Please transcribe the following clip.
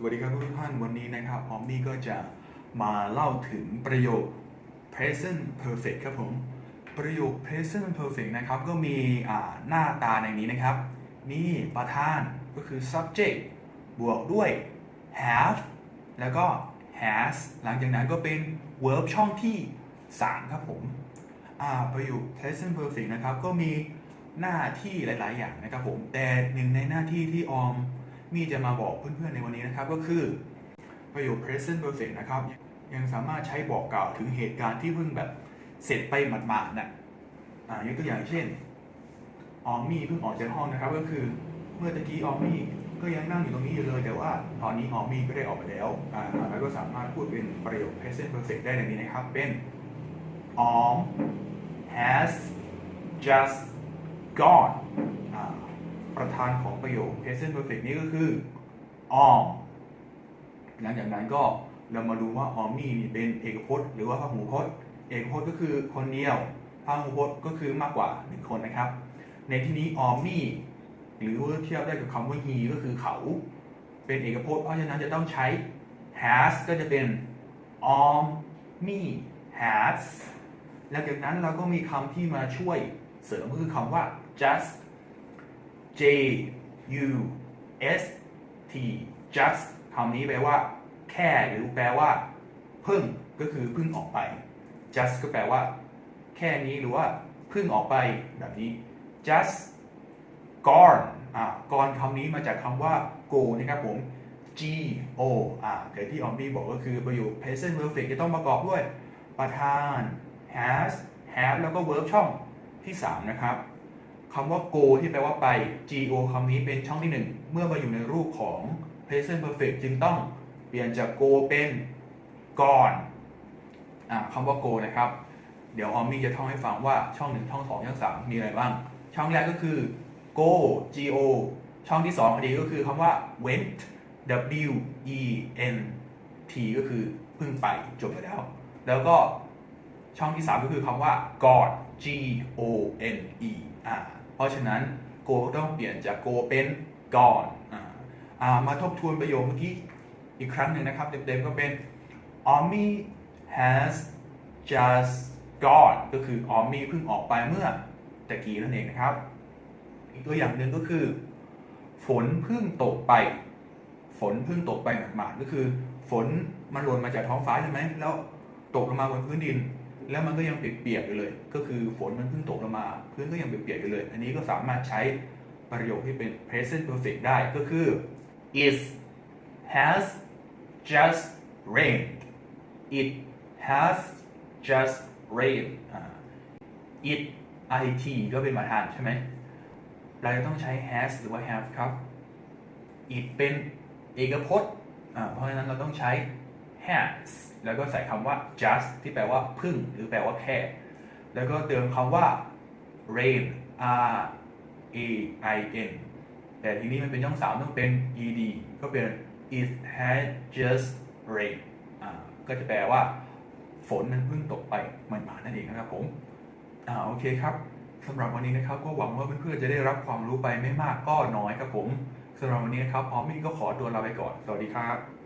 สวัสดีครับทุกท่านวันนี้นะครับออมมี่ก็จะมาเล่าถึงประโยค present perfect ครับผม ประโยค present perfect นะครับก็มีหน้าตาในนี้นะครับ มีประธานก็คือ subject บวกด้วย have แล้วก็ has หลังจากนั้นก็เป็น verb ช่องที่ 3 ครับผมประโยค present perfect นะครับก็มีหน้าที่หลาย ๆ อย่างนะครับผม แต่หนึ่งในหน้าที่ที่ออม มี่จะมาบอกเพื่อนๆในวันนี้นะครับ ก็คือประโยค present perfect นะครับ ยังสามารถใช้บอกกล่าวถึงเหตุการณ์ที่เพิ่งแบบเสร็จไปหมาดๆน่ะอ่ายกตัวอย่างเช่น ออมมี่เพิ่งออกจากห้องนะครับ ก็คือเมื่อตะกี้ออมมี่ก็ยังนั่งอยู่ตรงนี้อยู่เลย แต่ว่าตอนนี้ออมมี่ก็ได้ออกไปแล้วอ่าแล้วก็สามารถพูดเป็นประโยค present perfect ได้ในนี้นะครับ เป็นออม has just gone อ่า ประธานของประโยค present perfect นี้ก็คือออมหลังจากนั้นก็เรามาดูว่าออมมี่นี่เป็นเอกพจน์หรือว่าพหูพจน์ เอกพจน์ก็คือคนเดียวพหูพจน์ก็คือมากกว่าหนึ่งคนนะครับ ในที่นี้ออมมี่หรือว่าเทียบได้กับคำว่า he ก็คือเขาเป็นเอกพจน์ เพราะฉะนั้นจะต้องใช้ has ก็จะเป็นออมมี่ has หลังจากนั้นเราก็มีคำที่มาช่วยเสริมก็คือคำว่า just J U S T just คำนี้แปลว่า แค่หรือแปลว่า เพิ่งก็คือเพิ่งออกไป just ก็แปลว่า แค่นี้หรือว่าเพิ่งออกไปแบบนี้ just gone อ่า gone คำนี้มาจากคำว่า go นะครับผม G O อ่าเกิดที่ออมบี้บอกก็คือประโยค present perfect จะต้องประกอบด้วย ประธาน has have แล้วก็ verb ช่องที่ 3 นะครับ คำว่า go ที่แปลว่าไป go คำนี้เป็นช่องที่ 1 เมื่อมาอยู่ในรูปของ present perfect จึงต้องเปลี่ยนจาก go เป็น gone อ่าคำว่า go นะครับ เดี๋ยวออมมี่จะท่องให้ฟังว่าช่อง 1 ช่อง 2 ช่อง 3 มีอะไรบ้าง ช่องแรกก็คือ go go ช่องที่2อันนี้ก็คือคำว่า went w e n t ก็คือเพิ่งไปจบไปแล้ว แล้วก็ช่องที่ 3 ก็คือคำว่า gone g o n e อ่า เพราะฉะนั้น go ต้องเปลี่ยนจาก go เป็น gone อ่ามาทบทวนประโยคเมื่อกี้อีกครั้งหนึ่งนะครับ เต็มๆก็เป็น Army has just gone ก็คือ Army เพิ่งออกไปเมื่อตะกี้นั่นเองนะครับ อีกตัวอย่างหนึ่งก็คือ ฝนเพิ่งตกไป ฝนเพิ่งตกไปหมาดๆก็คือ ฝนมันหล่นมาจากท้องฟ้าใช่ไหมแล้วตกลงมาบนพื้นดิน แล้วมันก็ยังเปียกๆอยู่เลย ก็คือฝนมันเพิ่งตกลงมา พื้นก็ยังเปียกๆอยู่เลย อันนี้ก็สามารถใช้ประโยคที่เป็น present perfect ได้ก็คือ it has just rained it has just rained it it ก็เป็นมาทานใช่ไหม เราจะต้องใช้ has หรือว่า have ครับ it เป็นเอกพจน์ เพราะฉะนั้นเราต้องใช้ has แล้วก็ใส่คำว่า just ที่แปลว่าพึ่งหรือแปลว่าแค่ แล้วก็เติมคำว่า rain r a i n แต่ทีนี้มันเป็นช่องสามต้องเป็น ed ก็เป็น it has just rained ก็จะแปลว่า ฝนมันเพิ่งตกไปหมันมานั่นเองนะครับผมอ่าโอเคครับสำหรับวันนี้นะครับก็หวังว่าเพื่อนๆจะได้รับความรู้ไปไม่มากก็น้อยครับผมสำหรับวันนี้นะครับออมมี่ก็ขอตัวลาไปก่อน สวัสดีครับ